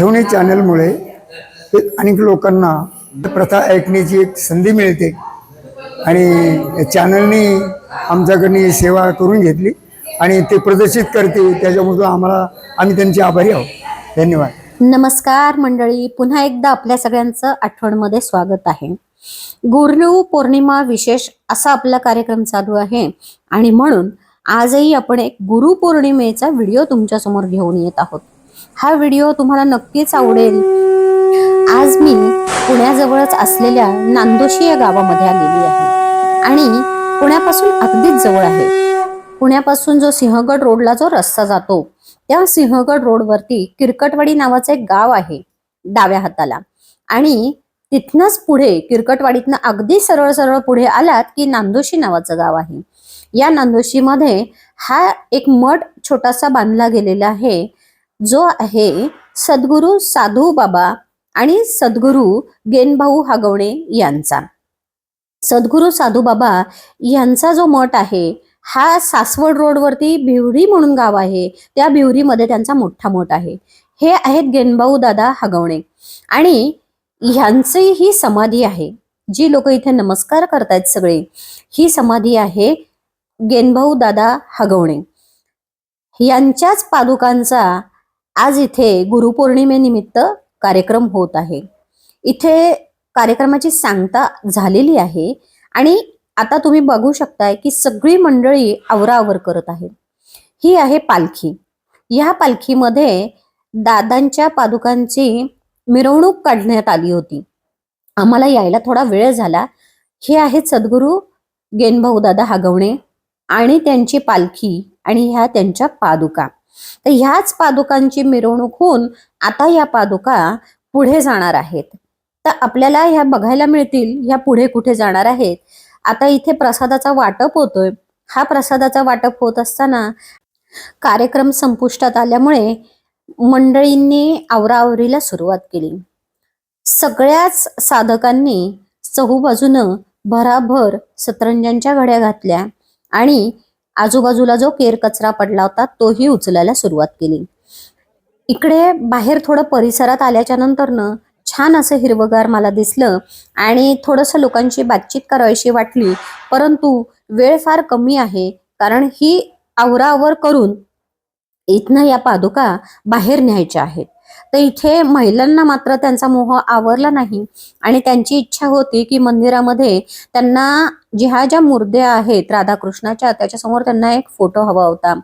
आठवणी चॅनलमुळे अनेक लोकांना प्रथा ऐकण्याची एक संधी मिळते. आणि चॅनलनी आमच्याकडनं सेवा करून घेतली आणि ते प्रदर्शित करते त्याच्यामधून आम्हाला आम्ही त्यांचे आभारी आहोत. धन्यवाद. नमस्कार मंडळी पुन्हा एकदा आपल्या सगळ्यांचं आठवणमध्ये स्वागत आहे. गुरु पौर्णिमा विशेष असा आपला कार्यक्रम चालू आहे आणि म्हणून आजही आपण एक गुरु पौर्णिमेचा व्हिडिओ तुमच्यासमोर घेऊन येत आहोत. हा व्हिडिओ तुम्हाला नक्कीच आवडेल. आज मी पुण्याजवळच असलेल्या नांदोशी या गावामध्ये आलेली आहे. आणि पुण्यापासून अगदीच जवळ आहे. पुण्यापासून जो सिंहगड रोडला जो रस्ता जातो त्या सिंहगड रोडवरती किरकटवाडी नावाचं एक गाव आहे डाव्या हाताला. आणि तिथनंच पुढे किरकटवाडीतनं अगदी सरळ सरळ पुढे आलात की नांदोशी नावाचं गाव आहे. या नांदोशीमध्ये हा एक मठ छोटासा बांधला गेलेला आहे. जो आहे सद्गुरू साधू बाबा आणि सद्गुरू गेनभाऊ हागवणे यांचा. सद्गुरू साधू बाबा यांचा जो मठ आहे हा सासवड रोडवरती भिवरी म्हणून गाव आहे. त्या भिवरीमध्ये त्यांचा मोठा मठ आहे. हे आहेत गेनभाऊ दादा हगवणे. आणि ह्यांची ही समाधी आहे. जी लोक इथे नमस्कार करतायत सगळे ही समाधी आहे गेनभाऊ दादा हगवणे. यांच्याच पादुकांचा आज इथे गुरुपौर्णिमेनिमित्त कार्यक्रम होत आहे. इथे कार्यक्रमाची सांगता झालेली आहे आणि आता तुम्ही बघू शकताय की सगळी मंडळी आवराआवर करत आहेत. ही आहे पालखी. या पालखीमध्ये दादांच्या पादुकांची मिरवणूक काढण्यात आली होती. आम्हाला यायला थोडा वेळ झाला. हे आहेत सद्गुरू गेनभाऊ दादा हागवणे आणि त्यांची पालखी आणि ह्या त्यांच्या पादुका. तर ह्याच पादुकांची मिरवणूक होऊन आता या पादुका पुढे जाणार आहेत. तर आपल्याला ह्या बघायला मिळतील ह्या पुढे कुठे जाणार आहेत. आता इथे प्रसादाचा वाटप होतोय. हा प्रसादाचा वाटप होत असताना कार्यक्रम संपुष्टात आल्यामुळे मंडळींनी आवराआवरीला सुरुवात केली. सगळ्याच साधकांनी चहूबाजूनं भराभर सतरंजांच्या घड्या घातल्या आणि आजूबाजूला जो केर कचरा पडला होता तोही उचलायला सुरुवात केली. इकडे बाहेर थोडं परिसरात आल्याच्या नंतरनं छान असं हिरवगार मला दिसलं आणि थोडंसं लोकांची बातचीत करावीशी वाटली. परंतु वेळ फार कमी आहे कारण ही आवरावर करून इथनं या पादुका बाहेर न्यायच्या आहेत. तर इथे महिलांना मात्र त्यांचा मोह आवरला नाही. आणि त्यांची इच्छा होती की मंदिरामध्ये त्यांना ज्या ज्या मूर्त्या आहेत राधाकृष्णाच्या त्याच्यासमोर त्यांना एक फोटो हवा होता.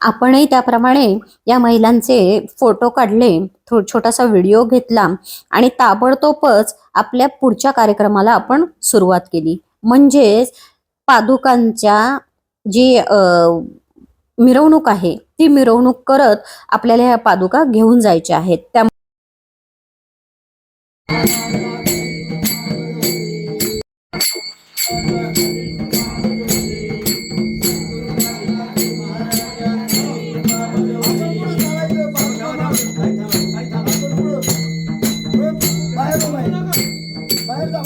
आपणही त्याप्रमाणे या महिलांचे फोटो काढले छोटासा व्हिडिओ घेतला आणि ताबडतोबच आपल्या पुढच्या कार्यक्रमाला आपण सुरुवात केली. म्हणजेच पादुकांच्या जी अं मिरवणूक आहे. ती मिरवणूक करत आपल्याला ह्या पादुका घेऊन जायच्या आहेत. त्या बाहेर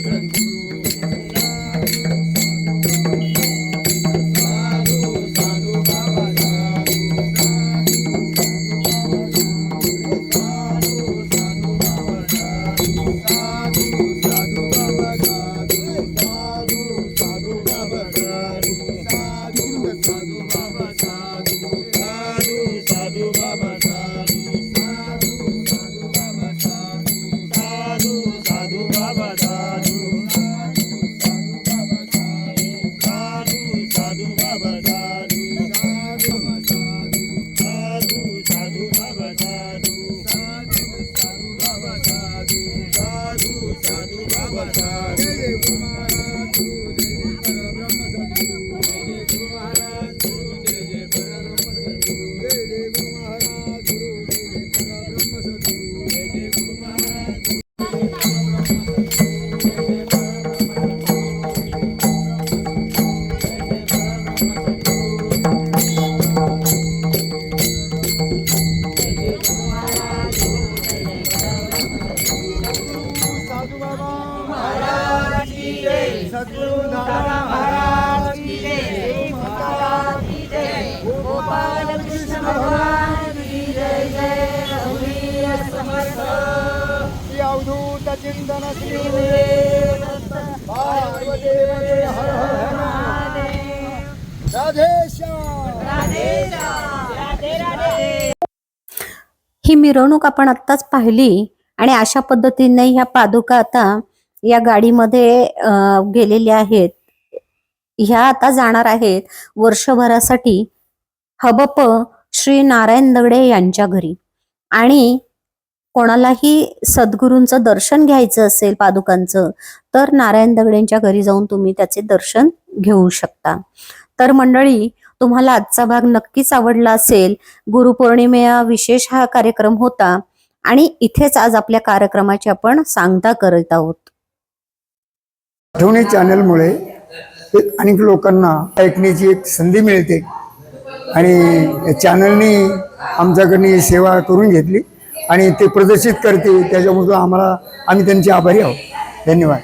Thank you. Ei, ei, Gopal Krishna भगवान की जय जय. रघुवीर समर्थ श्री अवधूत चिंतन श्री गुरुदेव दत्त पार्वदेव हर हर महादेव राधे श्याम। ही मिरवणूक आपण आत्ताच पाहिली आणि अशा पद्धतीने ह्या पादुका आता या गाडीमध्ये गेलेले गेलेल्या आहेत. ह्या आता जाणार आहेत वर्षभरासाठी हबप श्री नारायण दगडे यांच्या घरी. आणि कोणालाही सद्गुरूंचं दर्शन घ्यायचं असेल पादुकांचं तर नारायण दगडेंच्या घरी जाऊन तुम्ही त्याचे दर्शन घेऊ शकता. तर मंडळी तुम्हाला आजचा भाग नक्कीच आवडला असेल. गुरुपौर्णिमेया विशेष हा कार्यक्रम होता. आणि इथेच आज आपल्या कार्यक्रमाची आपण सांगता करत आहोत. आठवणी चॅनलमुळे एक अनेक लोकांना ऐकण्याची एक संधी मिळते. आणि चॅनलनी आमच्याकडनं सेवा करून घेतली आणि ते प्रदर्शित करते त्याच्यामुळं आम्हाला आम्ही त्यांचे आभारी आहोत. धन्यवाद.